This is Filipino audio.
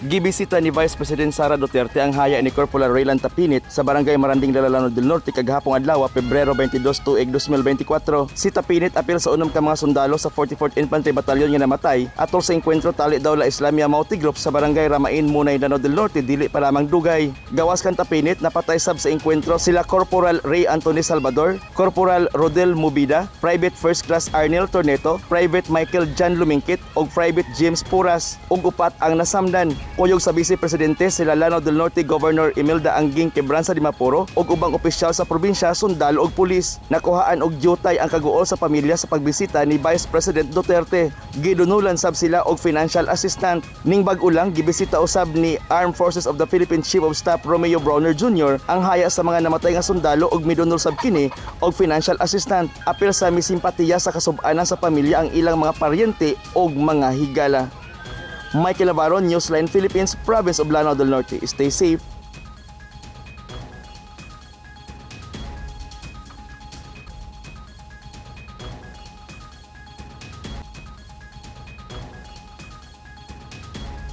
Gibisita ni Vice President Sara Duterte ang haya ni Corporal Raylan Tapinit sa Barangay Maranding Dalalano del Norte kagahapong adlaw Pebrero 22 tuig 2024. Si Tapinit apil sa unom ka mga sundalo sa 44th Infantry Battalion nga namatay atol sa enkwentro tali daw la Islamia Multigroup sa Barangay Ramain Munay Danao del Norte dili pa lamang dugay. Gawas kan Tapinit napatay sab sa enkwentro sila Corporal Ray Anthony Salvador, Corporal Rodel Mubida, Private First Class Arnel Torneto, Private Michael Jan Lumingkit ug Private James Puras ug upat ang nasamdan. Kuyog sa Vice Presidente sila Lanao del Norte Governor Imelda Angging Quebranza de Mapuro ug ubang opisyal sa probinsya, sundalo ug pulis. Nakuhaan og jutay ang kaguol sa pamilya sa pagbisita ni Vice President Duterte. Gidunulan sab sila og financial assistant. Ning bag-o lang gibisita usab ni Armed Forces of the Philippine Chief of Staff Romeo Browner Jr. ang haya sa mga namatay nga sundalo ug midunol sab kini og financial assistant. Apil sa misimpatiya sa kasub-anan sa pamilya ang ilang mga paryente ug mga higala. Michael Navarro, Newsline Philippines, Province of Lanao del Norte. Stay safe.